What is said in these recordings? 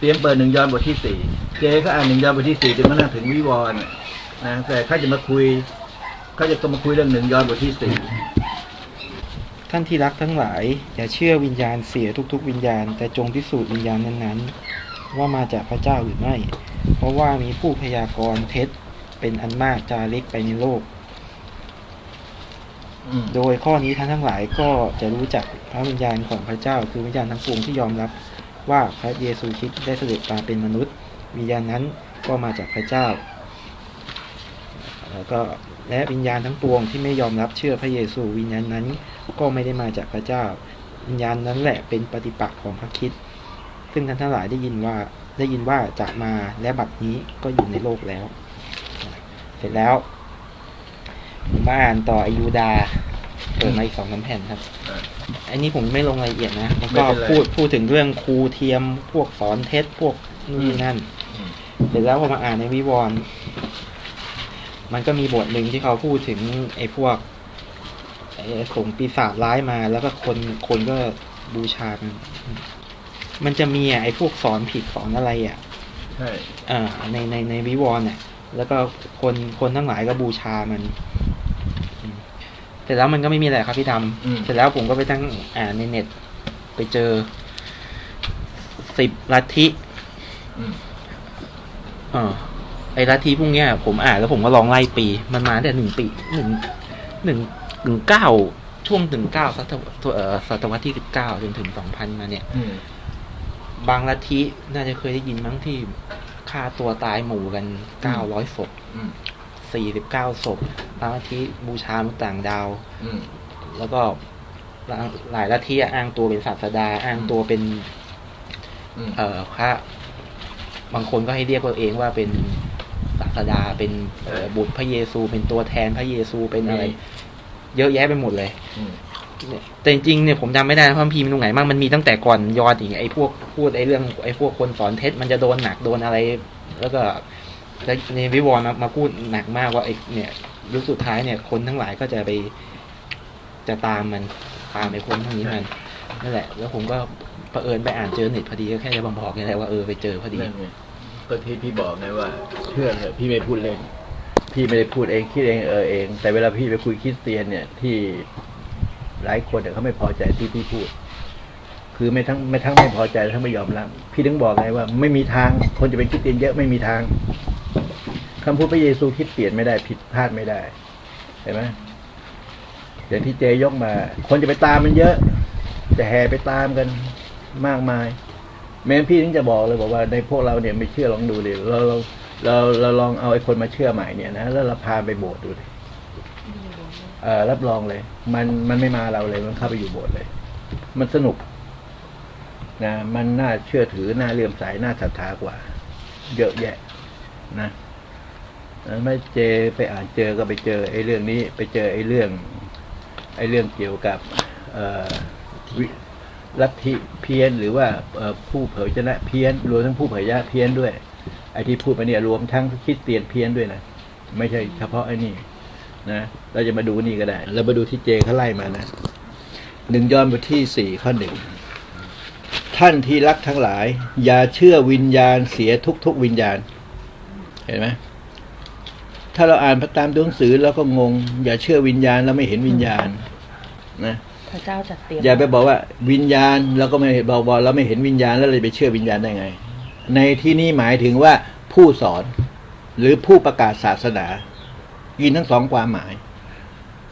เตรียมเปิดหนึ่งยอห์นบทที่สี่เจก็อ่านหนึ่งยอห์นบทที่สี่จนกระทั่งถึงวิวรณ์นะแต่เขาจะมาคุยเขาจะมาคุยเรื่องหนึ่งยอห์นบทที่สี่ท่านที่รักทั้งหลาย อย่าเชื่อวิญญาณเสียทุก ๆ วิญญาณ แต่จงพิสูจน์วิญญาณนั้นๆ ว่ามาจากพระเจ้าหรือไม่ เพราะว่ามีผู้พยากรณ์เท็จเป็นอันมากจาริกไปในโลกอืมโดยข้อนี้ท่านทั้งหลายก็จะรู้จักพระวิญญาณของพระเจ้า คือวิญญาณทั้งปวงที่ยอมรับ ว่าพระเยซูคริสต์ได้เสด็จมาเป็นมนุษย์ วิญญาณนั้นก็มาจากพระเจ้า แล้วก็และวิญญาณทั้งปวงที่ไม่ยอมรับเชื่อพระเยซูวิญญาณนั้นก็ไม่ได้มาจากพระเจ้า วิญญาณนั้นแหละเป็นปฏิปักษ์ของพระคิดซึ่งท่านทั้งหลายได้ยินว่าได้ยินว่าจะมาและบัดนี้ก็อยู่ในโลกแล้ว เสร็จแล้วผมมาอ่านต่ออายุดา เปิดมาอีกสองน้ำแผ่นครับ อ่า อันนี้ผมไม่ลงรายละเอียดนะแล้วไม่ก็เป็นไรพูดพูดถึงเรื่องครูเทียมพวกสอนเท็จพวกนู่นนี่นั่น อืม เสร็จแล้วพอมาอ่านในวิวรณ์มันก็มีบทหนึ่งที่เขาพูดถึงไอ้พวกไอ้ส่งปีศาจร้ายมา แล้วก็คนคนก็บูชามันมันจะมีอะไอ้พวกสอนผิดสอนอะไรอะ ใช่ อ่าในในในวิวรณ์เนี่ยแล้วก็คนคนทั้งหลายก็บูชามันอืมเส ร็จแล้วมันก็ไม่มีอะไรครับพี่ดอืมำเสร็จแล้วผมก็ไปตั้งอ่านในเน็ต ไปเจอสิบลัทธิอืมเออไอ้ลัทธิพวกเนี้ย ผมอ่านแล้วผมก็ลองไล่ปี มันมาแต่หนึ่งปีหนึ่งหนึ่งหนึ่งเก้าช่วงถึงเก้าศตวรรษเอ่อศตวรรษที่สิบเก้าจนถึงสองพันมาเนี่ยอืมบางลัทธิน่าจะเคยได้ยินมั้งที่ฆ่าตัวตายหมู่กันเก้าร้อยศพ อืมสี่สิบเก้าศพบางลัทธิบูชามนุษย์ต่างดาว อืม แล้วก็หลายหลายลัทธิอ้างตัวเป็นศาสดา อ้างตัวเป็น อืม เอ่อพระบางคนก็ให้เรียกตัวเองว่าเป็นศาสดาเป็นเอ่อบุตรพระเยซู เป็นตัวแทนพระเยซูเป็นอะไรเยอะแยะไปหมดเลย อืม เนี่ยแต่จริงๆเนี่ยผมจำไม่ได้นะพระคัมภีร์มันตรงไหนบ้างมันมีตั้งแต่ก่อนยอดอีกไอ้พวกพูดไอ้เรื่องไอ้พวกคนสอนเท็จมันจะโดนหนักโดนอะไร แล้วก็ แล้วในวิวรณ์มามาพูดหนักมากว่าไอ้เนี่ยยุคสุดท้ายเนี่ย คนทั้งหลายก็จะไปจะตามมันตามไอ้คนพวกนี้มันนั่นแหละ แล้วผมก็เผอิญไปอ่านเจอเน็ตพอดีก็แค่จะบอกนี่แหละว่าเออไปเจอพอดี นั่นไงก็ที่พี่บอกไงว่า เชื่อเถอะพี่ไม่พูดเล่น พี่ไม่ได้พูดเองคิดเองเออเอง แต่เวลาพี่ไปคุยคริสเตียนเนี่ยที่หลายคนเนี่ยเขาไม่พอใจที่พี่พูด คือไม่ทั้งไม่ทั้งไม่พอใจทั้งไม่ยอมรับพี่ถึงบอกไงว่า ไม่มีทางคนจะเป็นคริสเตียนเยอะไม่มีทาง คำพูดพระเยซูคิดเปลี่ยนไม่ได้ผิดพลาดไม่ได้เห็นไหมอย่างที่เจยกมา คนจะไปตามมันเยอะ จะแห่ไปตามกันมากมาย แม้พี่ถึงจะบอกเลยบอกว่าในพวกเราเนี่ยไม่เชื่อลองดูดิเราเราเราเราลองเอาไอ้คนมาเชื่อใหม่เนี่ยนะแล้วเราพาไปโบสถ์ดูดิเออรับรองเลย มันมันไม่มาเราเลยมันเข้าไปอยู่โบสถ์เลย มันสนุกนะมันน่าเชื่อถือน่าเลื่อมใสน่าศรัทธากว่า เยอะแยะนะ แล้วไม่เจไปอ่านเจอก็ไปเจอไอ้เรื่องนี้ ไปเจอไอ้เรื่องไอ้เรื่องเกี่ยวกับวิลัทธิเพี้ยนหรือว่าผู้เผยชนะเพี้ยนรวมทั้งผู้เผยชนะเพี้ยนด้วยไอ้ที่พูดมาเนี่ยรวมทั้งคริดเตียนเพี้ยนด้วยนะไม่ใช่เฉพาะไอ้นี่นะเราจะมาดูนี่ก็ได้เรามาดูที่เจเขาไล่มานะหนึ่งย้อนบทที่สี่ข้อหนึ่งท่านที่รักทั้งหลาย อย่าเชื่อวิญญาณเสียทุกทุกๆวิญญาณ เห็นไหม ถ้าเราอ่านพระตามตัวหนังสือเราก็งง อย่าเชื่อวิญญาณแล้วไม่เห็นวิญญาณนะพระเจ้าจัดเตรียมอย่าไปบอกว่าวิญญาณเราก็ไม่บอกว่าเราไม่เห็นวิญญาณแล้วเราจะไปเชื่อวิญญาณได้ไง ในที่นี้หมายถึงว่าผู้สอนหรือผู้ประกาศศาสนายินทั้งสองความหมาย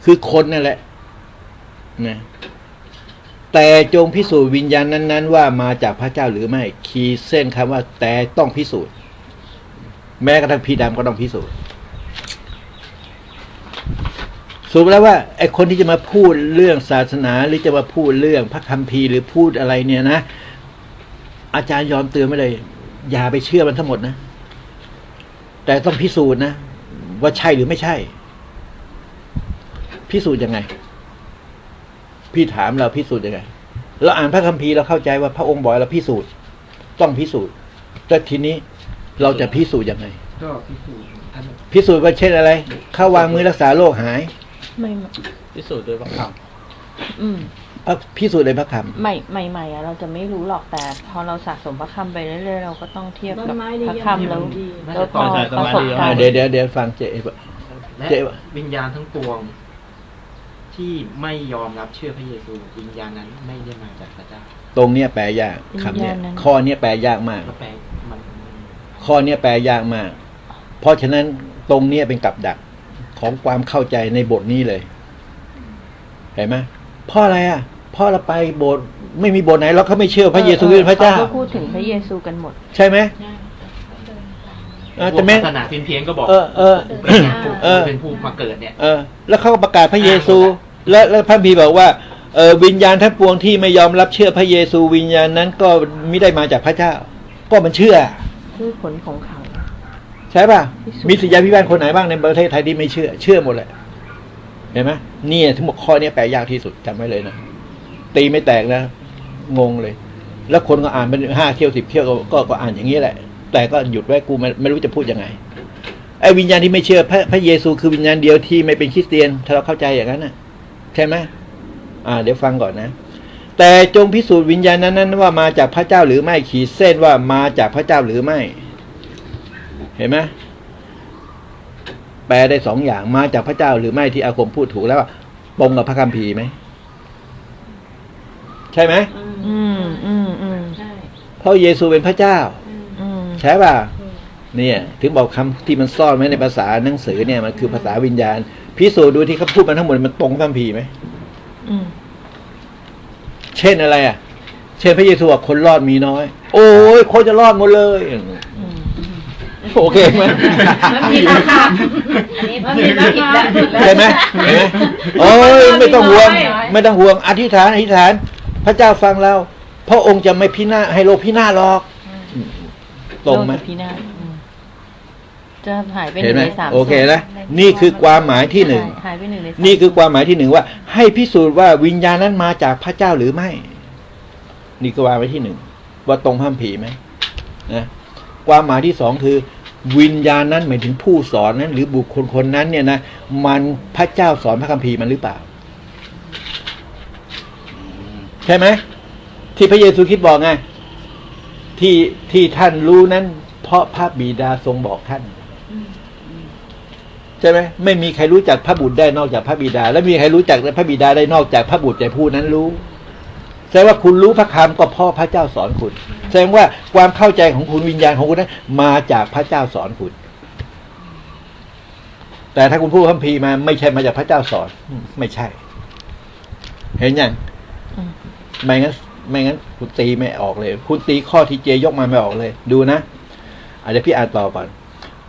คือคนนั่นแหละนะแต่จงพิสูจน์วิญญาณนั้น ๆ ว่ามาจากพระเจ้าหรือไม่ขีดเส้นคำว่าแต่ต้องพิสูจน์ แม้กระทั่งพี่ดำก็ต้องพิสูจน์ สรุปแล้วว่าไอ้คนที่จะมาพูดเรื่องศาสนาหรือจะมาพูดเรื่องพระคัมภีร์หรือพูดอะไรเนี่ยนะ อาจารย์ยอมเตือนไม่เลย อย่าไปเชื่อมันทั้งหมดนะ แต่ต้องพิสูจน์นะ ว่าใช่หรือไม่ใช่ พิสูจน์ยังไง พี่ถามเราพิสูจน์ยังไงเราอ่านพระคัมภีร์เราเข้าใจว่าพระองค์บอกให้เราพิสูจน์ ต้องพิสูจน์แต่ทีนี้เราจะพิสูจน์ยังไงก็พิสูจน์อันพิสูจน์ว่าเช่นอะไร เข้าวางมือรักษาโรคหาย ไม่พิสูจน์โดยประกอบอืมพระพิสูจน์ในพระคใหม่ใหม่ๆอะเราจะไม่รู้หรอกแต่ พอเราสะสมพระคำไปเรื่อยๆเราก็ต้องเทียบกับต้นไม้ดีพระคำแล้วดีแล้วพอใช่ใช่ประสบำกาอ่ารณ์ เดี๋ยวเดี๋ยวเดี๋ยวฟังเจ๊และเจ๊วิญญาณทั้งปวง ที่ไม่ยอมรับเชื่อพระเยซู วิญญาณนั้นไม่ได้มาจากพระเจ้าตรงเนี้ยแปลยากคำเนี้ยข้อเนี้ยแปลยากมาก ก็แปลมันข้อเนี้ยแปลยากมาก เพราะฉะนั้นตรงเนี้ยเป็นกับดัก ของความเข้าใจในบทนี้เลย เห็นไหมเพราะอะไรอะเพราะเราไปโบสถ์ไม่มีโบสถ์ไหนเราเขาไม่เชื่อพระเยซูเป็นพระเจ้าก็พูดถึงพระเยซูกันหมด ใช่ไหมอ่าพวแต่กแม่ศาสนาเพี้ยนๆก็บอกเออเออเป็นผู้เออเป็นผู้มาเกิดเนี่ยเออ แล้วเขาก็ประกาศพระเยซู และแล้วพระบีร์บอกว่าเออวิญญาณทั้งปวงที่ไม่ยอมรับเชื่อพระเยซูวิญญาณนั้นก็ไม่ได้มาจากพระเจ้า ก็มันเชื่อ คือผลของเขา ใช่ป่ะมีสุดมีศิษยาพิบาลคนไหนบ้างในประเทศไทยที่ไม่เชื่อ เชื่อหมดเลยเห็นไหมเนี่ยทั้งหมดข้อเนี้ยแปลยากที่สุดจำไว้เลยนะตีไม่แตกนะงงเลย แล้วคนก็อ่านเป็นห้าเที่ยวสิบเที่ยวก็ก็ก็อ่านอย่างนี้แหละ แต่ก็หยุดไว้กูไม่ไม่รู้จะพูดยังไงไอ้วิญญาณที่ไม่เชื่อพระพระเยซูคือวิญญาณเดียวที่ไม่เป็นคริสเตียน ถ้าเราเข้าใจอย่างนั้นน่ะใช่ไหมอ่า เดี๋ยวฟังก่อนนะ แต่จงพิสูจน์วิญญาณนั้นนั้นว่ามาจากพระเจ้าหรือไม่ขีดเส้นว่ามาจากพระเจ้าหรือไม่ เห็นไหมแปลได้สองอย่างมาจากพระเจ้าหรือไม่ที่อาคมพูดถูกแล้วว่าตรงกับพระคัมภีร์ไหมใช่ไหมอืมอืมอืมใช่เพราะเยซูเป็นพระเจ้าอืมใช่ป่ะเนี่ย ถึงบอกคำที่มันซ่อนไว้ในภาษาหนังสือเนี่ยมันคือภาษาวิญญาณ พิสูจน์ดูที่เขาพูดมาทั้งหมดมันตรงกับพระคัมภีร์ไหมอืมเช่นอะไรอะ เช่นพระเยซูบอกคนรอดมีน้อย โอ้ยคนจะรอดหมดเลยอืม โอเคไหมมันผิดแล้วค่ะอันนี้มันผิดแล้วผิดแล้วผิดแล้ว ใช่ไหมเห็นไหมโอ้ยไม่ต้องห่วง ไม่ต้องห่วง อธิษฐานอธิษฐาน พระเจ้าฟังเราพระองค์จะไม่พินาศให้โลกพินาศหรอกตรงไหมโลกจะพินาศอืมจะหายไปหเห็นนึ่งไหมในสามโอเคส่วนนะนี่คือความหมายที่หนึ่งหายไปหนึ่งในสามนี่คือความหมายที่หนึ่งว่า ให้พิสูจน์ว่าวิญญาณนั้นมาจากพระเจ้าหรือไม่ นี่คือความหมายที่หนึ่งว่าตรงพระคัมภีร์ไหมนะความหมายที่สองคือ วิญญาณนั้นหมายถึงผู้สอนนั้น หรือบุคคลคนนั้นเนี่ยนะมันพระเจ้าสอนพระคัมภีร์มันหรือเปล่า ใช่ไหมที่พระเยซูคิดบอกไงที่ที่ท่านรู้นั้น เพราะพระบิดาทรงบอกท่านใช่ไหมไม่มีใครรู้จักพระบุตรได้นอกจากพระบิดา และมีใครรู้จักพระบิดาได้นอกจากพระบุตรแต่ผู้นั้นรู้ แสดงว่าคุณรู้พระคำก็พราะพระเจ้าสอนคุณ แสดงว่าความเข้าใจของคุณวิญญาณของคุณนั้นมาจากพระเจ้าสอนคุณ แต่ถ้าคุณพูดคัมภีร์มาไม่ใช่มาจากพระเจ้าสอน ไม่ใช่ เห็นยังไม่งั้นไม่งั้นคุณตีไม่ออกเลย คุณตีข้อที่เจยกมาไม่ออกเลย ดูนะอาจจะพี่อ่านต่อก่อน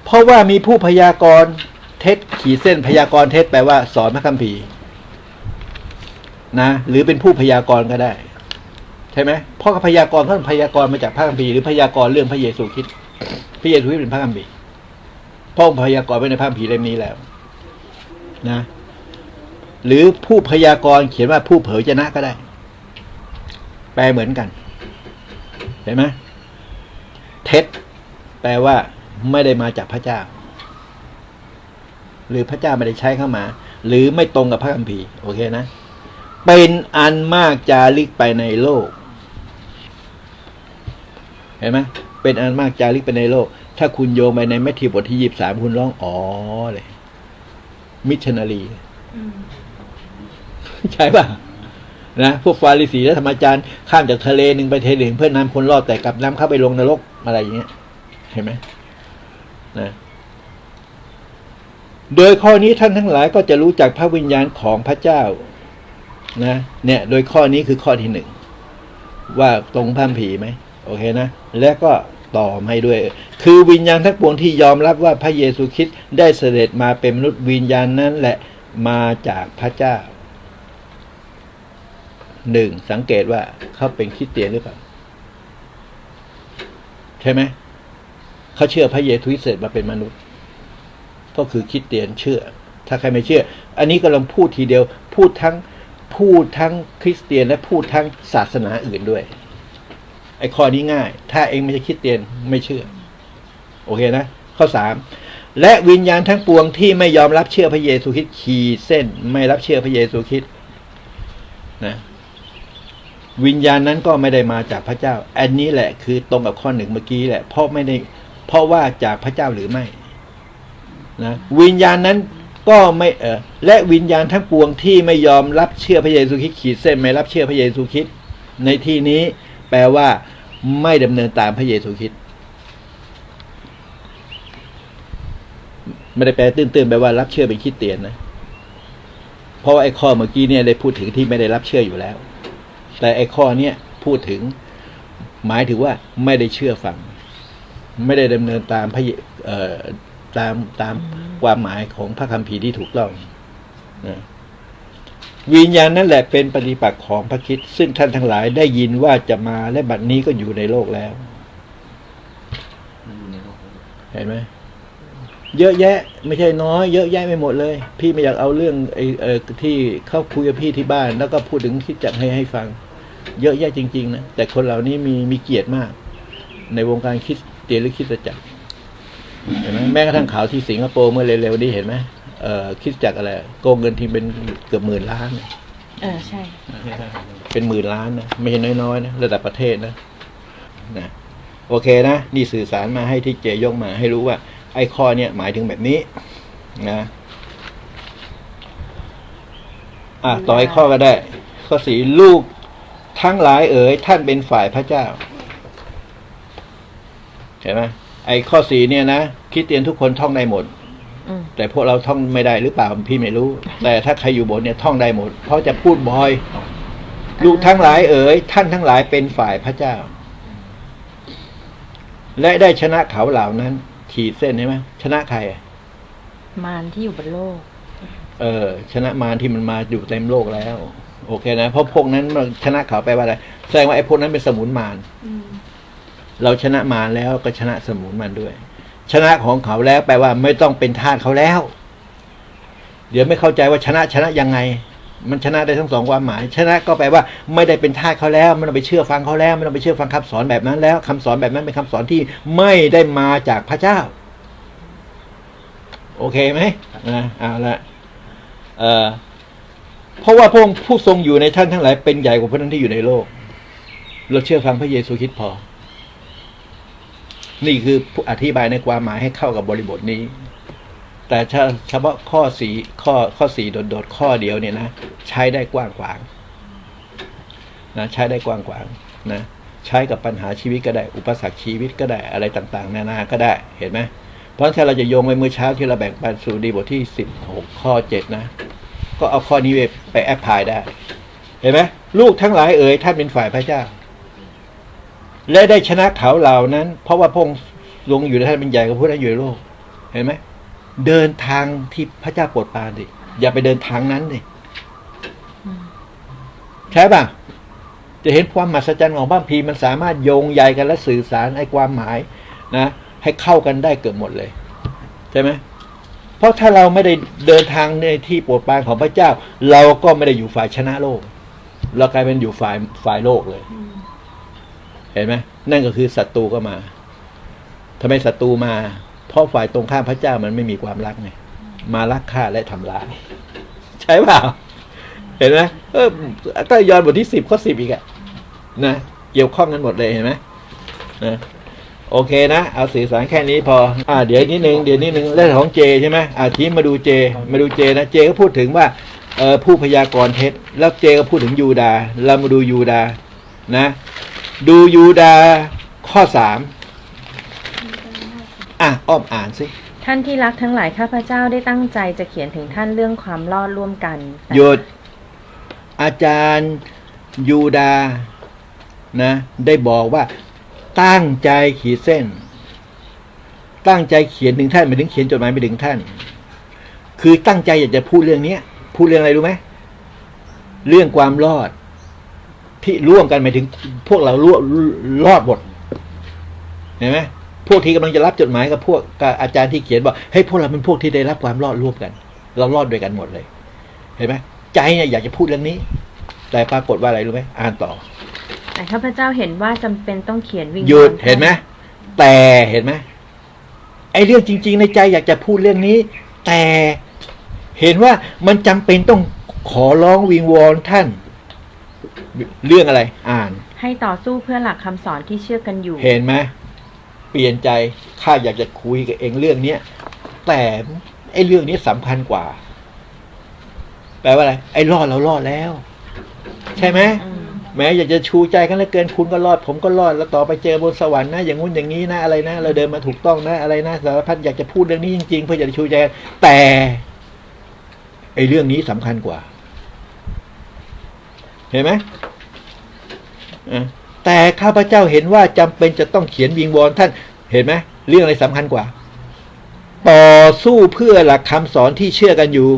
เพราะว่ามีผู้พยากรณ์เท็จขีดเส้นพยากรณ์เท็จแปลว่าสอนพระคัมภีร์นะ หรือเป็นผู้พยากรณ์ก็ได้ ใช่ไหมเพราะพยากรณ์เขาพยากรณ์มาจากพระคัมภีร์หรือพยากรณ์เรื่องพระเยซูคริสต์พระเยซูคริสต์เป็นพระคัมภีร์พระองค์พยากรณ์ไว้ในพระคัมภีร์เล่มนี้แล้ว นะ หรือผู้พยากรณ์เขียนว่าผู้เผยชนะก็ได้ แปลเหมือนกัน เห็นไหมเท็จแปลว่าไม่ได้มาจากพระเจ้า หรือพระเจ้าไม่ได้ใช้เข้ามา หรือไม่ตรงกับพระคัมภีร์โอเคนะ เป็นอันมากจาริกไปในโลก เห็นไหมเป็นอันมากจาริกไปในโลก ถ้าคุณโยงไปในแมทธิวบทที่ยี่สามคุณร้องอ๋อเลย มิชชันนารีใช่ป่ะนะพวกฟาริสีและธรรมจารย์ข้ามจากทะเลหนึ่งไปทะเลหนึ่งเพื่อนำคนรอดแต่กลับน้ำเข้าไปลงนรกอะไรอย่างเงี้ย เห็นไหมนะโดยข้อนี้ท่านทั้งหลายก็จะรู้จักพระวิญญาณของพระเจ้า นะ เนี่ย โดยข้อนี้คือข้อที่หนึ่งว่าตรงพระคัมภีร์ไหม โอเคนะ และก็ต่อให้ด้วย คือวิญญาณทั้งปวงที่ยอมรับว่าพระเยซูคริสต์ได้เสด็จมาเป็นมนุษย์วิญญาณนั้นแหละมาจากพระเจ้าหนึ่งสังเกตว่าเขาเป็นคริสเตียนหรือเปล่าใช่ไหมเขาเชื่อพระเยซูคริสต์เสร็จมาเป็นมนุษย์ ก็คือคริสเตียนเชื่อ ถ้าใครไม่เชื่อ อันนี้กำลังพูดทีเดียว พูดทั้งพูดทั้งคริสเตียนและพูดทั้งศาสนาอื่นด้วย ไอ้ข้อนี้ง่าย ถ้าเองไม่ใช่คริสเตียนไม่เชื่อ โอเคนะ ข้อสามและวิญญาณทั้งปวงที่ไม่ยอมรับเชื่อพระเยซูคริสต์ขีดเส้นไม่รับเชื่อพระเยซูคริสต์นะวิญญาณนั้นก็ไม่ได้มาจากพระเจ้า อันนี้แหละคือตรงกับข้อหนึ่งเมื่อกี้แหละ เพราะไม่ได้ เพราะว่าจากพระเจ้าหรือไม่นะวิญญาณนั้นก็ไม่เออและวิญญาณทั้งปวงที่ไม่ยอมรับเชื่อพระเยซูคริสต์ขีดเส้นไม่รับเชื่อพระเยซูคริสต์ในที่นี้ แปลว่าไม่ดำเนินตามพระเยซูคริสต์ไม่ได้แปลตื้นๆแปลว่ารับเชื่อเป็นคริดเตียนนะเพราะว่าไอ้ข้อเมื่อกี้เนี่ยได้พูดถึงที่ไม่ได้รับเชื่ออยู่แล้ว แต่ไอ้ข้อเนี้ยพูดถึง หมายถึงว่าไม่ได้เชื่อฟัง ไม่ได้ดำเนินตามพระยเอ่อตามตามความหมายของพระคัมภีร์ที่ถูกต้องนะ วิญญาณนั่นแหละเป็นปฏิปักษ์ของพระคิดซึ่งท่านทั้งหลายได้ยินว่าจะมาและบัดนี้ก็อยู่ในโลกแล้ว เห็นไหมเยอะแยะ ไม่ใช่น้อย เยอะแยะไปหมดเลย พี่ไม่อยากเอาเรื่องไอ้เออที่เข้าคุยกับพี่ที่บ้าน แล้วก็พูดถึงคิดจักให้ให้ฟัง เยอะแยะจริงๆนะแต่คนเหล่านี้มีมีเกียรติมาก ในวงการคิดเตียนหรือคิดจักรเห็นไหมแม้กระทั่งข่าวที่สิงคโปร์เมื่อเร็วๆนี้เห็นไหม คริดจักรอะไรโกงเงินทีเป็นเกือบหมื่นล้านเนี่ยเออใช่ เป็นหมื่นล้านนะไม่ใช่น้อยๆนะระดับประเทศนะนะโอเคนะ นี่สื่อสารมาให้ที่เจยกมาให้รู้ว่า ไอ้ข้อเนี่ยหมายถึงแบบนี้ นะ อะต่ออีกข้อก็ได้ ข้อสีลูกทั้งหลายเอ๋ยท่านเป็นฝ่ายพระเจ้าเห็นไหมไอ้ข้อสีเนี่ยนะคริดเตียนทุกคนท่องได้หมดอืม แต่พวกเราท่องไม่ได้หรือเปล่าพี่ไม่รู้ แต่ถ้าใครอยู่บนเนี่ยท่องได้หมด เพราะจะพูดบ่อย ลูกทั้งหลายเอ๋ยท่านทั้งหลายเป็นฝ่ายพระเจ้า และได้ชนะเขาเหล่านั้น ขีดเส้นใช่ไหมชนะใครอะมารที่อยู่บนโลก เออ ชนะมารที่มันมาอยู่เต็มโลกแล้ว โอเคนะเพราะพวกนั้นมันชนะเขาไปลว่าอะไรแสดงว่าไอ้พวกนั้นเป็นสมุนมารเราชนะมารแล้วก็ชนะสมุนมารด้วย ชนะของเขาแล้วแปลว่าไม่ต้องเป็นทาสเขาแล้ว เดี๋ยวไม่เข้าใจว่าชนะชนะยังไง มันชนะได้ทั้งสองความหมาย ชนะก็แปลว่าไม่ได้เป็นทาสเขาแล้วไม่ต้องไปเชื่อฟังเขาแล้วไม่ต้องไปเชื่อฟังคำสอนแบบนั้นแล้วคำสอนแบบนั้นเป็นคำสอนที่ไม่ได้มาจากพระเจ้า โอเคไหมนะเอาละเออเพราะว่าพระองค์ผู้ทรงอยู่ในท่านทั้งหลายเป็นใหญ่กว่าพระนั้นที่อยู่ในโลก เราเชื่อฟังพระเยซูคริสต์พอ นี่คืออธิบายในความหมายให้เข้ากับบริบทนี้ แต่เฉพาะข้อสีข้อข้อสีโดดๆข้อเดียวเนี่ยนะใช้ได้กว้างขวางนะใช้ได้กว้างขวางนะใช้กับปัญหาชีวิตก็ได้ อุปสรรคชีวิตก็ได้อะไรต่างๆ นานาก็ได้เห็นไหมเพราะถ้าเราจะโยงไปเมื่อเช้าที่เราแบ่งปันสู่ดีบทที่สิบหกข้อเจ็ดนะ ก็เอาข้อนี้ไปไปแอพพลายได้ เห็นไหมลูกทั้งหลายเอ๋ยท่านเป็นฝ่ายพระเจ้า และได้ชนะเขาเหล่านั้น เพราะว่าพงค์ลงอยู่ในท่านเป็นใหญ่กว่าผู้นั้นอยู่ในโลก เห็นไหมเดินทางที่พระเจ้าโปรดปรานดิอย่าไปเดินทางนั้นดิใช่ป่ะ จะเห็นความมหัศจรรย์ของพระพีร์มันสามารถโยงใยกันและสื่อสารไอ้ความหมายนะให้เข้ากันได้เกือบหมดเลย ใช่ไหมเพราะถ้าเราไม่ได้เดินทางในที่โปรดปรานของพระเจ้า เราก็ไม่ได้อยู่ฝ่ายชนะโลก เรากลายเป็นอยู่ฝ่ายฝ่ายโลกเลย เห็นไหมนั่นก็คือศัตรูก็มาทำไมศัตรูมา เพราะฝ่ายตรงข้ามพระเจ้ามันไม่มีความรักไงมารักฆ่าและทำลาย ใช่เปล่า เห็นไหมเออก็ย้อนบทที่สิบข้อสิบอีกอะนะเกี่ยวข้องกันหมดเลยเห็นไหมนะโอเคนะ เอาสื่อสารแค่นี้พอ อ่า เดี๋ยวนิดนึง เดี๋ยวนิดนึงเรื่องของเจใช่ไหมอ่าทีมาดูเจ มาดูเจนะ เจก็พูดถึงว่า เออผู้พยากรณ์เท็จ แล้วเจก็พูดถึงยูดา เรามาดูยูดา นะ ดูยูดาห์ข้อสามอะอ้อมอ่านสิ ท่านที่รักทั้งหลายข้าพเจ้าได้ตั้งใจจะเขียนถึงท่านเรื่องความรอดร่วมกันแต่หยุดอาจารย์ยูดา นะ ได้บอกว่า ตั้งใจขีดเส้น ตั้งใจเขียนถึงท่านหมายถึงเขียนจดหมายไปถึงท่าน คือตั้งใจอยากจะพูดเรื่องเนี้ย พูดเรื่องอะไรรู้ไหมเรื่องความรอด ที่ร่วมกันหมายถึง พวกเราร่วมรอดหมดเห็นไหมพวกที่กำลังจะรับจดหมายกับพวกกับอาจารย์ที่เขียนบอกให้ยพวกเราเป็นพวกที่ได้รับความรอดร่วมกัน เรารอดด้วยกันหมดเลย เห็นไหมใจเนี่ยอยากจะพูดเรื่องนี้ แต่ปรากฏว่าอะไรรู้ไหมอ่านต่อ แต่ข้าพเจ้าเห็นว่าจำเป็นต้องเขียนวิงหยุดวอนท่าเห็นไหมแต่เห็นไหมไอ้เรื่องจริง ๆ ในใจอยากจะพูดเรื่องนี้ แต่เห็นว่ามันจำเป็นต้องขอร้องวิงวอนท่าน เรื่องอะไรอ่าน ให้ต่อสู้เพื่อหลักคำสอนที่เชื่อกันอยู่ เห็นไหมเปลี่ยนใจข้าอยากจะคุยกับเองเรื่องเนี้ยแต่ไอ้เรื่องนี้สำคัญกว่า แปลว่าอะไร ไอ้รอดเรารอดแล้ว ใช่ไหม อืม แม้อยากจะชูใจกันเหลือเกินคุณก็รอด ผมก็รอดแล้วต่อไปเจอบนสวรรค์นะอย่างงู้นอย่างนี้นะอะไรนะเราเดินมาถูกต้องนะอะไรนะสารพัดอยากจะพูดเรื่องนี้จริงๆเพื่อจะชูใจกันแต่ไอ้เรื่องนี้สำคัญกว่า เห็นไหมอะแต่ข้าพเจ้าเห็นว่าจำเป็นจะต้องเขียนวิงวอนท่านเห็นไหมเรื่องอะไรสำคัญกว่า ต่อสู้เพื่อหลักคำสอนที่เชื่อกันอยู่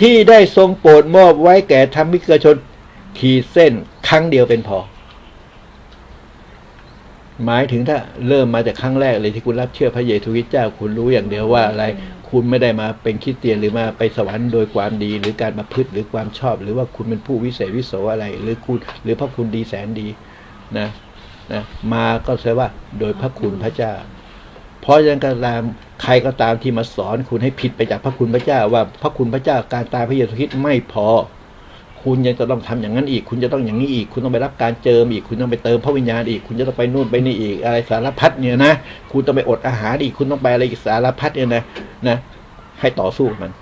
ที่ได้ทรงโปรดมอบไว้แก่ธรรมิกชน ขีดเส้นครั้งเดียวเป็นพอ หมายถึงถ้าเริ่มมาจากครั้งแรกเลยที่คุณรับเชื่อพระเยซูคริสต์เจ้า คุณรู้อย่างเดียวว่าอะไร คุณไม่ได้มาเป็นคริสเตียนหรือมาไปสวรรค์โดยความดี หรือการมาพฤติหรือความชอบ หรือว่าคุณเป็นผู้วิเศษวิโสอะไร หรือคุณ หรือพระคุณดีแสนดีนะนะมาก็แสดงว่า โดยพระคุณพระเจ้า เพราะฉะนั้นก็ตามใครก็ตามที่มาสอนคุณให้ผิดไปจากพระคุณพระเจ้า ว่าพระคุณพระเจ้าการตายพระเยซูคริสต์ไม่พอ คุณยังจะต้องทำอย่างนั้นอีก คุณจะต้องอย่างนี้อีก คุณต้องไปรับการเจิมอีก คุณต้องไปเติมพระวิญญาณอีก คุณจะต้องไปนู่นไปนี่อีก อะไรสารพัดเนี่ยนะ คุณต้องไปอดอาหารอีก คุณต้องไปอะไรอีกสารพัดเนี่ยนะ นะ ให้ต่อสู้มัน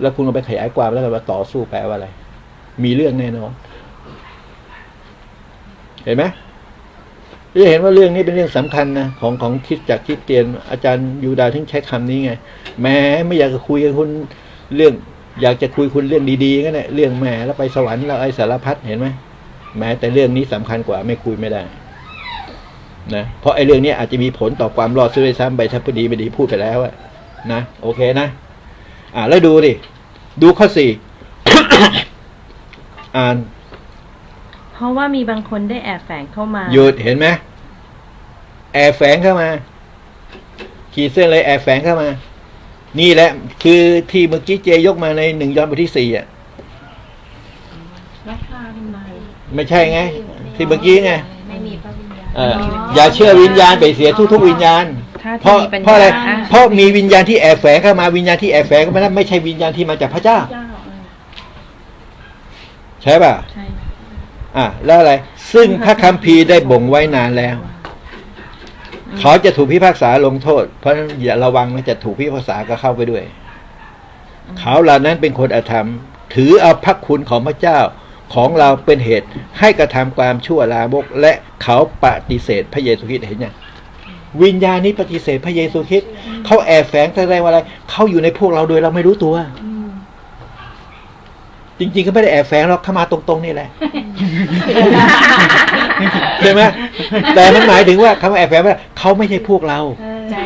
แล้วคุณเอาไปขยายความแล้วกันว่าต่อสู้แปลว่าอะไร มีเรื่องแน่นอน เห็นไหมจะเห็นว่าเรื่องนี้เป็นเรื่องสำคัญนะของของคิดจากคิดเตียนอาจารย์ยูดาถึงใช้คำนี้ไง แม้ไม่อยากจะคุยกับคุณเรื่อง อยากจะคุยคุณเรื่องดีๆก็เนี่ยเรื่องแหม่แล้วไปสวรรค์แล้วไอ้สารพัดเห็นไหมแม้แต่เรื่องนี้สำคัญกว่าไม่คุยไม่ได้นะเพราะไอ้เรื่องนี้อาจจะมีผลต่อความรอดซื้อด้วยซ้ำไปถ้าพอดีไม่ดีพูดไปแล้วอะนะโอเคนะ อ่าแล้วดูดิดูข้อสี่อ่านเพราะว่ามีบางคนได้แอบแฝงเข้ามาหยุดเห็นไหมแอบแฝงเข้ามา ขีดเส้นเลยแอบแฝงเข้ามา นี่แหละ คือที่เมื่อกี้เจยกมาในหนึ่งยอห์นบทที่สี่อะราคาทำไมไม่ใช่ไง ที่เมื่อกี้ไงไม่มีพระวิญญาณเอออย่าเชื่อวิญญาณไปเสียทุกๆวิญญาณถ้าเพราะที่มีปัญเพราะอะไรญาเพราะมีวิญญาณที่แอบแฝงเข้ามาวิญญาณที่แอบแฝงเข้ามานั้นไม่ใช่วิญญาณที่มาจากพระเจ้าเจ้าเออใช่ป่ะใช่อะแล้วอะไร ซึ่งพระคัมภีร์ได้บ่งไว้นานแล้ว เขาจะถูกพิพากษาลงโทษ เพราะฉะนั้นอย่าระวังนะจะถูกพิพากษาก็เข้าไปด้วย เขาเหล่านั้นเป็นคนอธรรม ถือเอาพระคุณของพระเจ้าของเราเป็นเหตุให้กระทำความชั่วลามก และเขาปฏิเสธพระเยซูคริสต์เห็นยังวิญญาณนี้ปฏิเสธพระเยซูคริสต์เขาแอบแฝงแสดงว่าอะไรเขาอยู่ในพวกเราโดยเราไม่รู้ตัวอืมจริงๆก็ไม่ได้แอบแฝงหรอกเข้ามาตรงๆนี่แหละ ใช่ไหมแต่มันหมายถึงว่าคำว่าแอบแฝงว่าเขาไม่ใช่พวกเราใจ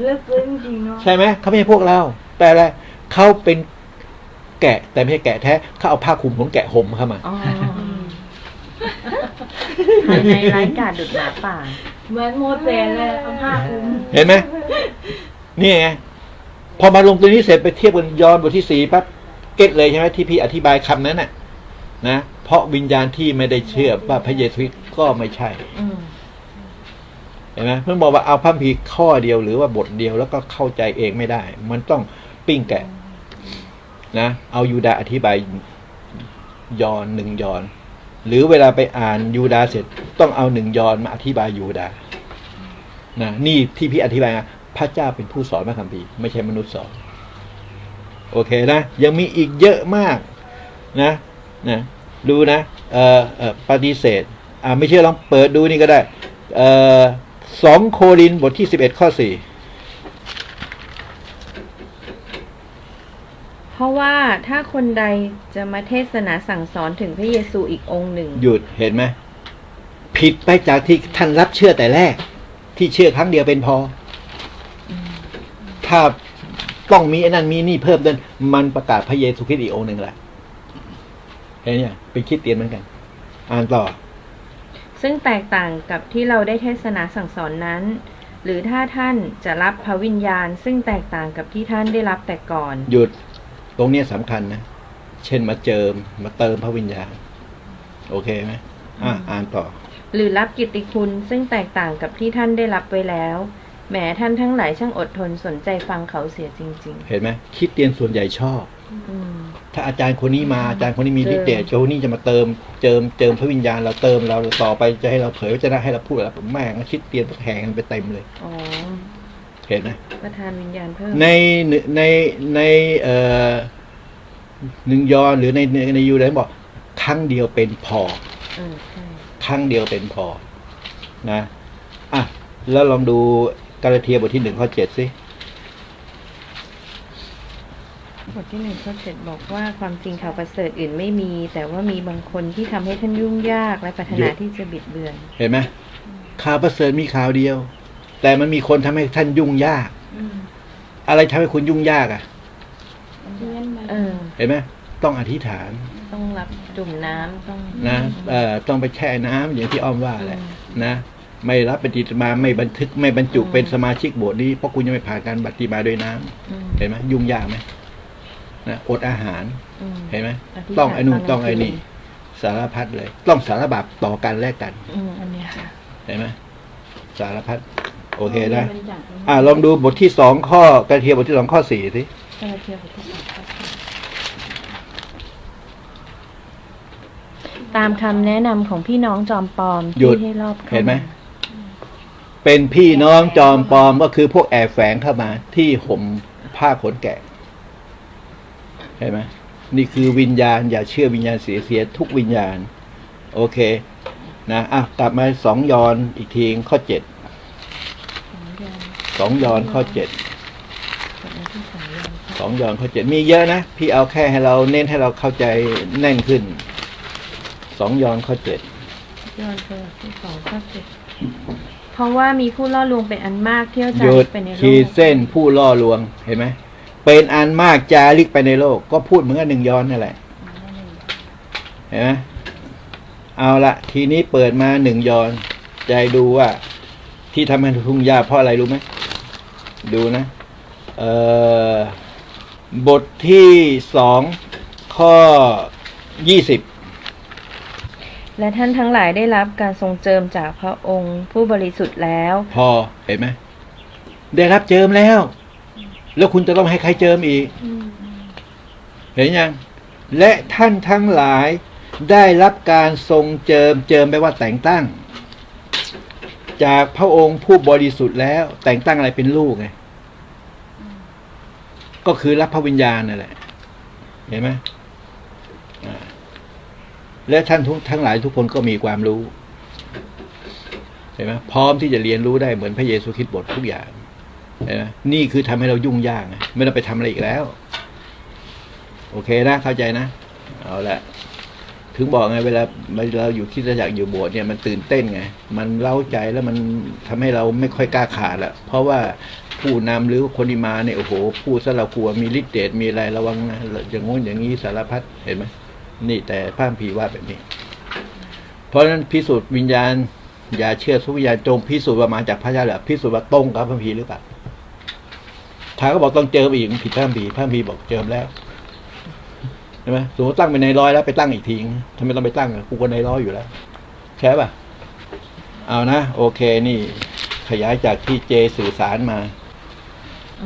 เลิกซึ้งจริงเนาะใช่ไหมเขาไม่ใช่พวกเรา แต่อะไรเขาเป็นแกะ แต่ไม่ใช่แกะแท้เขาเอาผ้าคลุมของแกะห่มเข้ามาอ๋อภายในไร้กาดดุดหมาป่าเหมือนโมเสสเลยเอาผ้าคลุมเห็นไหมนี่ไงพอมาลงตัวนี้เสร็จไปเทียบกันย้อนบทที่สี่ปั๊บเก็ตเลยใช่ไหมที่พี่อธิบายคำนั้นน่ะ นะ เพราะวิญญาณที่ไม่ได้เชื่อว่าพระเยซูคริสต์ก็ไม่ใช่เห็นไหมเพิ่งบอกว่าเอาพระคัมภีร์ข้อเดียวหรือว่าบทเดียวแล้วก็เข้าใจเองไม่ได้ มันต้องปิ้งแกะ นะเอายูดาอธิบายยอนหนึ่งยอน หรือเวลาไปอ่านยูดาเสร็จ ต้องเอาหนึ่งยอนมาอธิบายยูดานะนี่ที่พี่อธิบายมาพระเจ้าเป็นผู้สอนพระคัมภีร์ไม่ใช่มนุษย์สอน โอเคนะ ยังมีอีกเยอะมาก นะ นะดูนะเอ่อเอ่อปฏิเสธอ่าไม่เชื่อลองเปิดดูนี่ก็ได้เอ่อสองโครินธ์บทที่สิบเอ็ดข้อสี่เพราะว่าถ้าคนใดจะมาเทศนาสั่งสอนถึงพระเยซูอีกองค์หนึ่ง หยุดเห็นไหมผิดไปจากที่ท่านรับเชื่อแต่แรก ที่เชื่อครั้งเดียวเป็นพออถ้าต้องมีไอ้นั่นมีนี่เพิ่มเดินมันประกาศพระเยซูคริสต์อีกองค์หนึ่งแหละ เห็นเนี่ยเป็นคริดเตียนเหมือนกัน อ่านต่อ ซึ่งแตกต่างกับที่เราได้เทศนาสั่งสอนนั้น หรือถ้าท่านจะรับพระวิญญาณ ซึ่งแตกต่างกับที่ท่านได้รับแต่ก่อน หยุดตรงเนี้ยสำคัญนะ เช่นมาเจิมมาเติมพระวิญญาณ โอเคไหมอะอ่านต่อ หรือรับกิตติคุณซึ่งแตกต่างกับที่ท่านได้รับไว้แล้วแหมท่านทั้งหลายช่างอดทนสนใจฟังเขาเสียจริงเห็นไหมคริดเตียนส่วนใหญ่ชอบๆอืม ถ้าอาจารย์คนนี้มาอาจารย์คนนี้มีเจิมฤทธิ์เดชคนนี้จะมาเติมเจิมเจิมพระวิญญาณเราเติมเราต่อไปจะให้เราเผยว่าจะได้ให้เราพูดแล้วแม่งคิดเตียนแห่งกันไปเต็มเลยอ๋อเห็นไหมประธานวิญญาณเพิ่มในในในเอ่อหนึ่งยอนหรือในในในยูเลยบอกครั้งเดียวเป็นพอเออใช่ครั้งเดียวเป็นพอนะอะแล้วลองดูกาลาเทียบทที่หนึ่งข้อเจ็ดสิ บทที่หนึ่งข้อเจ็ดบอกว่าความจริงข่าวประเสริฐอื่นไม่มี แต่ว่ามีบางคนที่ทำให้ท่านยุ่งยากและปรารถนาที่จะบิดเบือน เห็นไหมข่าวประเสริฐมีข่าวเดียว แต่มันมีคนทำให้ท่านยุ่งยากอะไรทำให้คุณยุ่งยากอะเออเห็นไหมต้องอธิษฐาน ต้องรับจุ่มน้ำต้องนะเอ่อต้องไปแช่น้ำอย่างที่อ้อมว่าแหละอืมนะไม่รับปฏิมาไม่บันทึกไม่บรรจุอืมเป็นสมาชิกโบสถ์นี้เพราะคุณยังไม่ผ่านการบัติมาด้วยน้ำอืมเห็นไหมยุ่งยากไหม นะอดอาหารอืมเห็นไหมอธิษฐานต้องไอ้นู่นตอนกลางต้องไอ้นี่คืสารพัดเลย ต้องสารบับต่อกันแลกกันอืมอันเนี้ยค่ะเห็นไหมสารพัดโอเคนะอ่าลองดูบทที่สองข้อกระเทียมบทที่สองข้อสี่สิเออเทียบกับที่สองข้อสี่ตามคำแนะนำของพี่น้องจอมปลอมหยุดที่ให้รอบเข้าเห็นไหมาเป็นพี่น้องจอมปลอมก็คือพวกแอบแฝงเข้ามาที่ห่มผ้าขนแกะ เห็นไหมนี่คือวิญญาณ อย่าเชื่อวิญญาณเสียเสียทุกวิญญาณ โอเค นะอะกลับมาสองยอนอีกทีข้อเจ็ดสองยอนสองยอนข้อเจ็ดกลับมาที่สองยอนสองยอนข้อเจ็ดมีเยอะนะ พี่เอาแค่ให้เราเน้นให้เราเข้าใจแน่นขึ้นสองยอนข้อเจ็ดยอนคือที่สองข้อเจ็ดเพราะว่ามีผู้ล่อลวงเป็นอันมากเที่ยวจาหยุดริกไปในโลขีดกเส้นผู้ล่อลวงเห็นไหม เป็นอันมากจาริกไปในโลก ก็พูดเหมือนกับหนึ่งยอนนั่นแหละเห็นไหมเอาละทีนี้เปิดมาหนึ่งยอน ใจดูว่า ที่ทำให้ทุ่งหญ้าเพราะอะไรรู้ไหมดูนะ เอ่อบทที่สองข้อยี่สิบและท่านทั้งหลายได้รับการทรงเจิมจากพระองค์ผู้บริสุทธิ์แล้ว พอเห็นไหมได้รับเจิมแล้ว แล้วคุณจะต้องให้ใครเจิมอีกเห็นยัง และท่านทั้งหลายได้รับการทรงเจิมเจิมแปลว่าแต่งตั้ง จากพระองค์ผู้บริสุทธิ์แล้ว แต่งตั้งอะไรเป็นลูกไงก็คือรับพระวิญญาณนั่นแหละ เห็นไหมอ่าและท่านทุกทั้งหลายทุกคนก็มีความรู้ เห็นไหมพร้อมที่จะเรียนรู้ได้เหมือนพระเยซูคริสต์บททุกอย่างเห็ นี่คือทำให้เรายุ่งยากไงไม่ต้องไปทำอะไรอีกแล้ว โอเคนะเข้าใจนะเอาละถึงบอกไงเวลาเราอยู่คริดจักอยู่โบสถ์เนี่ยมันตื่นเต้นไง มันเล้าใจแล้วมันทำให้เราไม่ค่อยกล้าขาดละเพราะว่าผู้นำหรือคนที่มาเนี่ยโอ้โหพูดซะเรากลัวมีฤทธิ์เดชมีอะไรระวังนะอย่างงู้นอย่างนี้สารพัดเห็นไหมนี่แต่พระคัมภีว่าแบบนี้ เพราะฉะนั้นพิสูจน์วิญญาณ อย่าเชื่อทุกวิญญาณจงพิสูจน์ว่ามาจากพระเจ้าหรือพิสูจน์ว่าตรงกับพระคัมภีหรือเปล่า ทาก็บอกต้องเจออีกผิดพระบีพระบีบอกเจิมแล้วใช่ไหมสมมติตั้งเป็นในร้อยแล้วไปตั้งอีกทีทำไมต้องไปตั้งกูก็ในร้อยอยู่แล้วใช่ป่ะ เอานะ โอเคนี่ ขยายจากที่เจสื่อสารมาอ